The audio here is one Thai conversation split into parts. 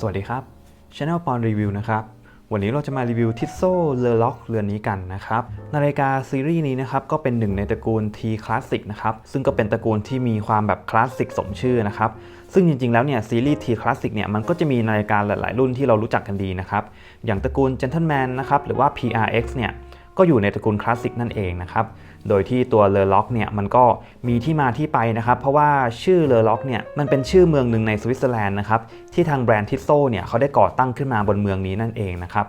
สวัสดีครับ Channel ปอนรีวิวนะครับ วันนี้เราจะมารีวิวทิ s โซเลอล็อกเรือนนี้กันนะครับ นาฬิกาซีรีส์นี้นะครับ ก็เป็นหนึ่งในตระกูล T Classic นะครับ ซึ่งก็เป็นตระกูลที่มีความแบบคลาสสิกสมชื่อนะครับ ซึ่งจริงๆ แล้วเนี่ยซีรีส์ T Classic เนี่ยมันก็จะมีนาฬิกาหลายๆ รุ่นที่เรารู้จักกันดีนะครับ อย่างตระกูล Gentleman นะครับ หรือว่า PRX เนี่ย ก็อยู่ในตระกูลคลาสสิกนั่นเองนะครับ โดยที่ตัวเลอล็อกเนี่ยมันก็มีที่มาที่ไปนะครับเพราะว่าชื่อเลอล็อกเนี่ยมันเป็นชื่อเมืองหนึ่งในสวิตเซอร์แลนด์นะครับที่ทางแบรนด์ทิสโซเนี่ยเขาได้ก่อตั้งขึ้นมาบนเมืองนี้นั่นเองนะครับ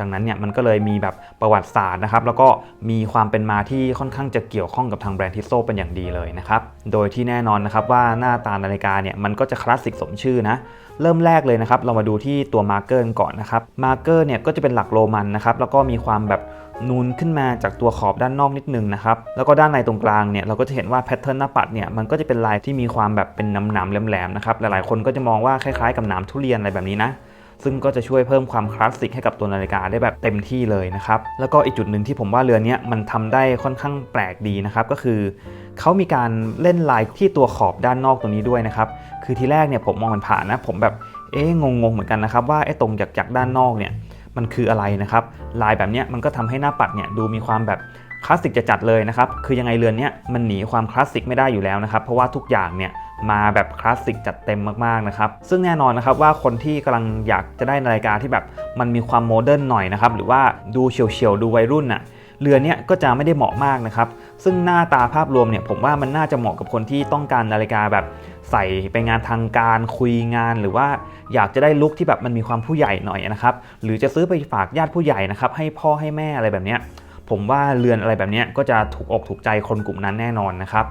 ดังนั้นเนี่ยมันก็เลยมีแบบประวัติศาสตร์นะครับแล้วก็มีความเป็นมาที่ค่อนข้างจะเกี่ยวข้องกับทางแบรนด์ทิสโซเป็นอย่างดีเลยนะครับโดยที่แน่นอนนะครับว่าหน้าตานาฬิกาเนี่ยมันก็จะคลาสสิกสมชื่อนะเริ่มแรกเลยนะครับเรามาดูที่ตัวมาร์เกอร์ก่อนนะครับมาร์เกอร์เนี่ยก็จะเป็นหลักโรมันนะครับแล้วก็มีความแบบ นูนขึ้นมาจากตัวขอบด้านนอกนิดนึงนะครับ แล้วก็ด้านในตรงกลางเนี่ยเราก็จะเห็นว่าแพทเทิร์นหน้าปัดเนี่ยมันก็จะเป็นลายที่มีความแบบเป็นหนามๆแหลมๆนะครับหลายๆคนก็จะมองว่าคล้ายๆกับหนามทุเรียนอะไรแบบนี้นะซึ่งก็จะช่วยเพิ่มความคลาสสิกให้กับตัวนาฬิกาได้แบบเต็มที่เลยนะครับ แล้วก็อีกจุดหนึ่งที่ผมว่าเรือนนี้มันทำได้ค่อนข้างแปลกดีนะครับ ก็คือเขามีการเล่นลายที่ตัวขอบด้านนอกตรงนี้ด้วยนะครับ คือทีแรกเนี่ยผมมองมันผ่านนะ ผมแบบเอ๊ะงงๆเหมือนกันนะครับว่าไอ้ตรงจากจากด้านนอกเนี่ย มันคืออะไรนะครับ ลายแบบนี้มันก็ทำให้หน้าปัดเนี่ยดูมีความแบบคลาสสิกจัดเลยนะครับ คือยังไงเรือนนี้มันหนีความคลาสสิกไม่ได้อยู่แล้วนะครับ เพราะว่าทุกอย่างเนี่ยมาแบบคลาสสิกจัดเต็มมากๆนะครับ ซึ่งแน่นอนนะครับว่าคนที่กำลังอยากจะได้นาฬิกาที่แบบมันมีความโมเดิร์นหน่อยนะครับ หรือว่าดูเฉียวๆดูวัยรุ่นน่ะ เรือนนี้ก็จะไม่ได้เหมาะมากนะครับ ซึ่งหน้าตาภาพรวมเนี่ยผมว่ามันน่าจะเหมาะกับคนที่ต้องการนาฬิกาแบบ ใส่ไปงานทางการคุยงานหรือว่าอยากจะได้ลุคที่แบบมันมีความผู้ใหญ่หน่อยนะครับ หรือจะซื้อไปฝากญาติผู้ใหญ่นะครับ ให้พ่อให้แม่อะไรแบบเนี้ยผมว่าเรือนอะไรแบบนี้ก็จะถูกอกถูกใจคนกลุ่มนั้นแน่นอนนะครับ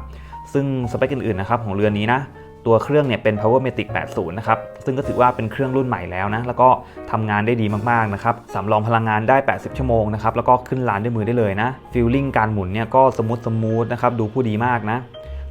ซึ่งสเปคอื่นๆนะครับของเรือนนี้นะตัวเครื่องเนี่ยเป็น Powermatic 80 นะครับ ซึ่งก็ถือว่าเป็นเครื่องรุ่นใหม่แล้วนะ แล้วก็ทำงานได้ดีมากๆนะครับ สำรองพลังงานได้ 80 ชั่วโมงนะครับ แล้วก็ขึ้นลานด้วยมือได้เลยนะฟีลลิ่งการหมุนเนี่ยก็สมูทสมูทนะครับ ดูผู้ดีมากนะ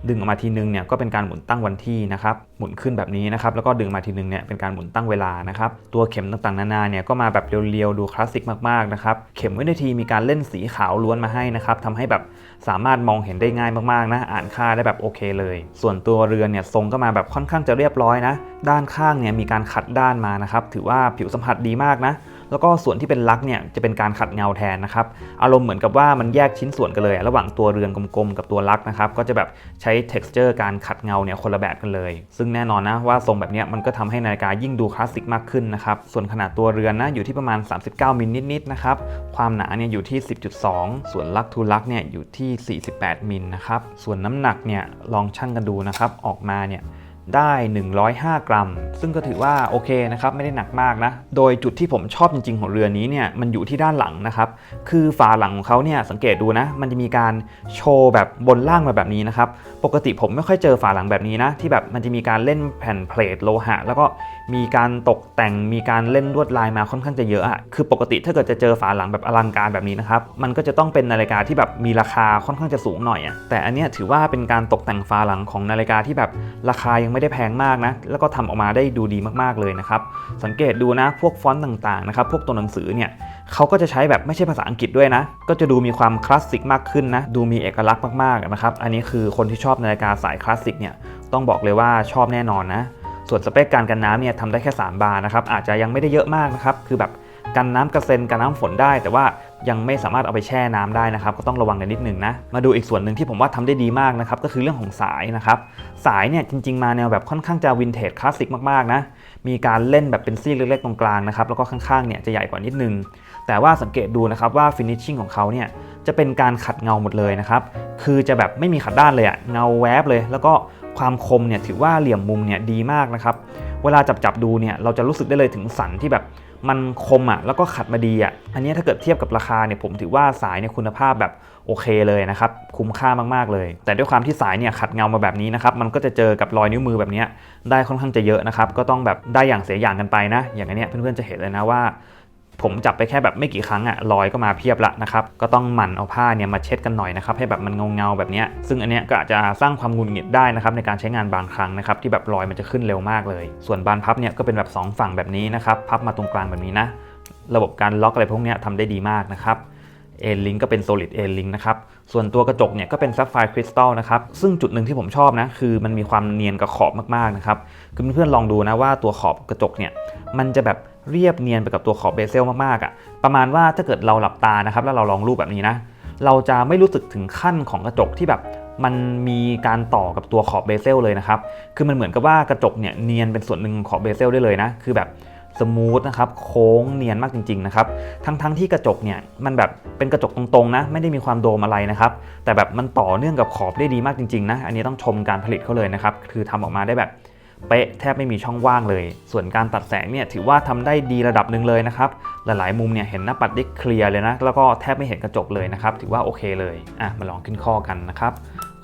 ดึงออกมาทีนึงเนี่ยก็เป็นการหมุนตั้งวันที่นะครับหมุนขึ้นแบบนี้นะครับแล้วก็ดึงมาทีนึงเนี่ยเป็นการหมุนตั้งเวลานะครับตัวเข็มต่างๆนานาเนี่ยก็มาแบบเรียวๆดูคลาสสิกมากๆนะครับเข็มวินาทีมีการเล่นสีขาวล้วนมาให้นะครับทำให้แบบสามารถมองเห็นได้ง่ายมากๆนะอ่านค่าได้แบบโอเคเลย ส่วนตัวเรือนเนี่ยทรงก็มาแบบค่อนข้างจะเรียบร้อยนะ ด้านข้างเนี่ยมีการขัดด้านมานะครับถือว่าผิวสัมผัสดีมากนะ แล้วก็ส่วนที่เป็นลักเนี่ยจะเป็นการขัดเงาแทนนะครับ อารมณ์เหมือนกับว่ามันแยกชิ้นส่วนกันเลย ระหว่างตัวเรือนกลมๆ กับตัวลักนะครับ ก็จะแบบใช้ texture การขัดเงาเนี่ยคนละแบบกันเลย ซึ่งแน่นอนนะว่าทรงแบบนี้มันก็ทำให้นาฬิกายิ่งดูคลาสสิกมากขึ้นนะครับ ส่วนขนาดตัวเรือนนะอยู่ที่ประมาณ 39 มิลนิดๆนะครับ ความหนาเนี่ยอยู่ที่ 10.2 ส่วนลักทูลักเนี่ยอยู่ที่ 48 มิลนะครับ ส่วนน้ำหนักเนี่ยลองชั่งกันดูนะครับ ออกมาเนี่ย ได้ 105 กรัม ซึ่งก็ถือว่าโอเคนะครับไม่ได้หนักมากนะ โดยจุดที่ผมชอบจริง ๆ ของเรือนี้เนี่ยมันอยู่ที่ด้านหลังนะครับ คือฝาหลังของเขาเนี่ยสังเกตดูนะ มันจะมีการโชว์แบบบนล่างมาแบบนี้นะครับ ปกติผมไม่ค่อยเจอฝาหลังแบบนี้นะ ที่แบบมันจะมีการเล่นแผ่นเพลทโลหะ แล้วก็มีการตกแต่งมีการเล่นลวดลายมาค่อนข้างจะเยอะอะคือปกติถ้าเกิดจะเจอฝาหลังแบบอลังการแบบนี้นะครับ มันก็จะต้องเป็นนาฬิกาที่แบบมีราคาค่อนข้างจะสูงหน่อยอะแต่อันเนี้ยถือว่าเป็นการตกแต่งฝาหลังของนาฬิกาที่แบบราคายังไม่ได้แพงมากนะ แล้วก็ทำออกมาได้ดูดีมากๆเลยนะครับ สังเกตดูนะพวกฟอนต์ต่างๆนะครับ พวกตัวหนังสือเนี่ยเขาก็จะใช้แบบไม่ใช่ภาษาอังกฤษด้วยนะ ก็จะดูมีความคลาสสิกมากขึ้นนะ ดูมีเอกลักษณ์มากๆนะครับ อันนี้คือคนที่ชอบนาฬิกาสายคลาสสิกเนี่ยต้องบอกเลยว่าชอบแน่นอนนะ ส่วนสเปคการกันน้ำเนี่ยทำได้แค่ 3 บาร์นะครับอาจจะยังไม่ได้เยอะมากนะครับคือแบบกันน้ำกระเซ็นกันน้ำฝนได้ แต่ว่ายังไม่สามารถเอาไปแช่น้ำได้นะครับ ก็ต้องระวังกันนิดนึงนะมาดูอีกส่วนหนึ่งที่ผมว่าทำได้ดีมากนะครับก็คือเรื่องของสายนะครับสายเนี่ยจริง ๆมาแนวแบบค่อนข้างจะวินเทจคลาสสิกมากๆนะมีการเล่นแบบเป็นซี่เล็กๆตรงกลางนะครับแล้วก็ข้างๆเนี่ยจะใหญ่กว่านิดนึง แต่ว่าสังเกตดูนะครับว่าฟินิชชิ่งของเขาเนี่ยจะเป็นการขัดเงาหมดเลยนะครับ คือจะแบบไม่มีขัดด้านเลยอะเงาแวบเลย แล้วก็ความคมเนี่ยถือว่าเหลี่ยมมุมเนี่ยดีมากนะครับ เวลาจับจับดูเนี่ยเราจะรู้สึกได้เลยถึงสันที่แบบมันคมอะแล้วก็ขัดมาดีอะ อันนี้ถ้าเกิดเทียบกับราคาเนี่ยผมถือว่าสายเนี่ยคุณภาพแบบโอเคเลยนะครับ คุ้มค่ามากๆเลย แต่ด้วยความที่สายเนี่ยขัดเงามาแบบนี้นะครับ มันก็จะเจอกับรอยนิ้วมือแบบนี้ได้ค่อนข้างจะเยอะนะครับ ก็ต้องแบบได้อย่างเสียอย่างกันไปนะ อย่างอันเนี้ยเพื่อนๆจะเห็นเลยนะว่า ผมจับไปแค่แบบไม่กี่ครั้งอะรอยก็มาเพียบละนะครับก็ต้องหมั่นเอาผ้าเนี่ยมาเช็ดกันหน่อยนะครับให้แบบมันเงาๆแบบนี้ซึ่งอันเนี้ยก็อาจจะสร้างความงุดหงิดได้นะครับในการใช้งานบางครั้งนะครับที่แบบรอยมันจะขึ้นเร็วมากเลย ส่วนบานพับเนี่ยก็เป็นแบบ 2 ฝั่งแบบนี้นะครับพับมาตรงกลางแบบนี้นะระบบการล็อกอะไรพวกเนี้ยทำได้ดีมากนะครับเอลิงก็เป็น solid เอลิงนะครับ ส่วนตัวกระจกเนี่ยก็เป็น sapphire crystal นะครับ ซึ่งจุดหนึ่งที่ผมชอบนะ คือมันมีความเนียนกับขอบมากๆนะครับ คือเพื่อนๆลองดูนะว่าตัวขอบกระจกเนี่ย มันจะแบบ เรียบเนียนไปกับตัวขอบเบเซลมากๆอะ่ะประมาณว่าถ้าเกิดเราหลับตานะครับแล้วเราลองรูปแบบนี้นะเราจะไม่รู้สึกถึงขั้นของกระจกที่แบบมันมีการต่อกับตัวขอบเบเซลเลยนะครับ คือมันเหมือนกับว่ากระจกเนี่ยเนียนเป็นส่วนหนึ่งของขอบเบเซลได้เลยนะ คือแบบสมูทนะครับ โค้งเนียนมากจริงๆนะครับ ทั้งๆที่กระจกเนี่ยมันแบบเป็นกระจกตรงๆนะ ไม่ได้มีความโดมอะไรนะครับ แต่แบบมันต่อเนื่องกับขอบได้ดีมากจริงๆนะ อันนี้ต้องชมการผลิตเขาเลยนะครับ คือทำออกมาได้แบบ เป๊ะแทบไม่มีช่องว่างเลย ส่วนการตัดแสงเนี่ยถือว่าทำได้ดีระดับหนึ่งเลยนะครับ หลายๆมุมเนี่ยเห็นหน้าปัดได้เคลียร์เลยนะ แล้วก็แทบไม่เห็นกระจกเลยนะครับ ถือว่าโอเคเลยอะมาลองขึ้นข้อกันนะครับ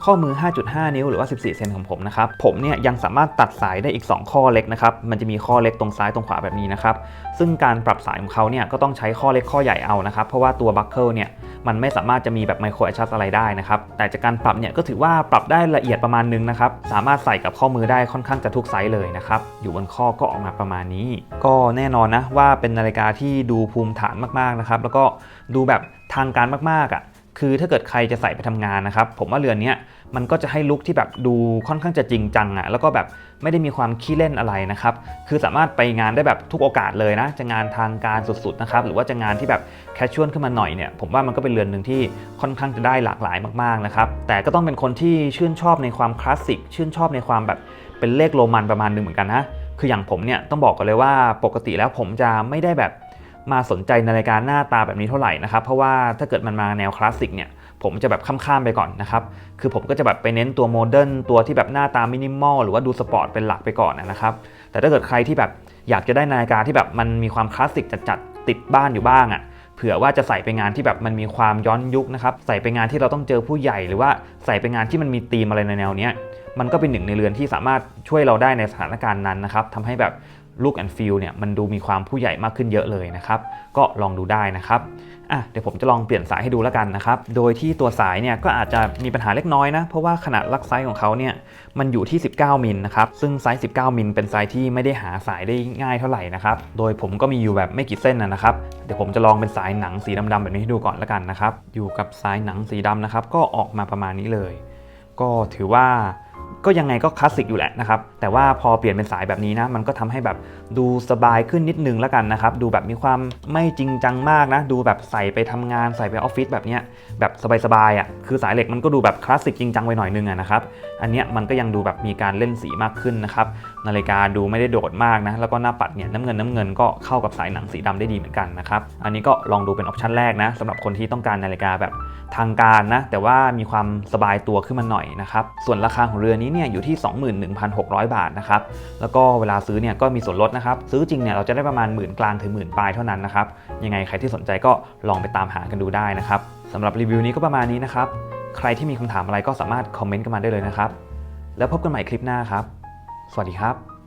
ข้อมือ 5.5 นิ้วหรือว่า 14 เซนของผมนะครับ ผมเนี่ยยังสามารถตัดสายได้อีก 2 ข้อเล็กนะครับ มันจะมีข้อเล็กตรงซ้ายตรงขวาแบบนี้นะครับ ซึ่งการปรับสายของเขาเนี่ยก็ต้องใช้ข้อเล็กข้อใหญ่เอานะครับ เพราะว่าตัวบัคเกิลเนี่ย มันไม่สามารถจะมีแบบไมโครแอชัสอะไรได้นะครับแต่จากการปรับเนี่ยก็ถือว่าปรับได้ละเอียดประมาณนึงนะครับสามารถใส่กับข้อมือได้ค่อนข้างจะทุกไซส์เลยนะครับอยู่บนข้อก็ออกมาประมาณนี้ ก็แน่นอนนะว่าเป็นนาฬิกาที่ดูภูมิฐานมากๆนะครับแล้วก็ดูแบบทางการมากๆอะ คือถ้าเกิดใครจะใส่ไปทำงานนะครับ ผมว่าเรือนนี้มันก็จะให้ลุคที่แบบดูค่อนข้างจะจริงจังอะ่ะแล้วก็แบบไม่ได้มีความขี้เล่นอะไรนะครับ คือสามารถไปงานได้แบบทุกโอกาสเลยนะ จะงานทางการสุดๆนะครับ หรือว่าจะงานที่แบบแคชชวลขึ้นมาหน่อยเนี่ย ผมว่ามันก็เป็นเรือนหนึ่งที่ค่อนข้างจะได้หลากหลายมากๆนะครับ แต่ก็ต้องเป็นคนที่ชื่นชอบในความคลาสสิก ชื่นชอบในความแบบเป็นเลขโรมันประมาณหนึงเหมือนกันนะ คืออย่างผมเนี่ยต้องบอกกันเลยว่าปกติแล้วผมจะไม่ได้แบบ มาสนใจในราฬิการหน้าตาแบบนี้เท่าไหร่นะครับ เพราะว่าถ้าเกิดมันมาแนวคลาสสิกเนี่ยผมจะแบบข้ามๆไปก่อนนะครับ คือผมก็จะแบบไปเน้นตัวโมเดิร์นตัวที่แบบหน้าตามินิมอลหรือว่าดูสปอร์ตเป็นหลักไปก่อนนะครับ แต่ถ้าเกิดใครที่แบบอยากจะได้นาฬิกาที่แบบมันมีความคลาสสิกจัดๆติดบ้านอยู่บ้างอะ่ะเผื่อว่าจะใส่ไปงานที่แบบมันมีความย้อนยุคนะครับ ใส่ไปงานที่เราต้องเจอผู้ใหญ่หรือว่าใส่ไปงานที่มันมีธีมอะไรในแนวเนี้ยมันก็เป็นหนึ่งในเรือนที่สามารถช่วยเราได้ในสถานการณ์นั้นนะครับทำให้แบบ ลุคแอนฟีลเนี่ยมันดูมีความผู้ใหญ่มากขึ้นเยอะเลยนะครับ ก็ลองดูได้นะครับอะเดี๋ยวผมจะลองเปลี่ยนสายให้ดูแล้วกันนะครับ โดยที่ตัวสายเนี่ยก็อาจจะมีปัญหาเล็กน้อยนะ เพราะว่าขนาดลักไซส์ของเขาเนี่ยมันอยู่ที่ 19 มิลนะครับ ซึ่งไซส์ 19 มิลเป็นไซส์ที่ไม่ได้หาสายได้ง่ายเท่าไหร่นะครับ โดยผมก็มีอยู่แบบไม่กี่เส้นนะนะครับ เดี๋ยวผมจะลองเป็นสายหนังสีดำๆแบบนี้ให้ดูก่อนแล้วกันนะครับ อยู่กับสายหนังสีดำนะครับ ก็ออกมาประมาณนี้เลย ก็ถือว่า ก็ยังไงก็คลาสสิกอยู่แหละนะครับแต่ว่าพอเปลี่ยนเป็นสายแบบนี้นะมันก็ทำให้แบบดูสบายขึ้นนิดนึงแล้วกันนะครับดูแบบมีความไม่จริงจังมากนะ ดูแบบใส่ไปทำงานใส่ไปออฟฟิศแบบเนี้ยแบบสบายๆอะคือสายเหล็กมันก็ดูแบบคลาสสิกจริงจังไปหน่อยนึงอะนะครับอันเนี้ยมันก็ยังดูแบบมีการเล่นสีมากขึ้นนะครับนาฬิกาดูไม่ได้โดดมากนะแล้วก็หน้าปัดเนี่ยน้ำเงินน้ำเงินก็เข้ากับสายหนังสีดำได้ดีเหมือนกันนะครับอันนี้ก็ลองดูเป็นออปชั่นแรกนะสำหรับคนที่ต้องการนาฬิกาแบบทางการนะแต่ว่ามีความสบายตัวขึ้นมาหน่อยนะครับส่วนราคาของเรือนี้เนี่ยอยู่ที่ 21,600 บาทนะครับ แล้วก็เวลาซื้อเนี่ยก็มีส่วนลดนะครับ ซื้อจริงเนี่ยเราจะได้ประมาณหมื่นกลางถึงหมื่นปลายเท่านั้นนะครับ ยังไงใครที่สนใจก็ลองไปตามหากันดูได้นะครับสำหรับรีวิวนี้ก็ประมาณนี้นะครับ ใครที่มีคำถามอะไรก็สามารถคอมเมนต์กันมาได้เลยนะครับ แล้วพบกันใหม่คลิปหน้าครับ สวัสดีครับ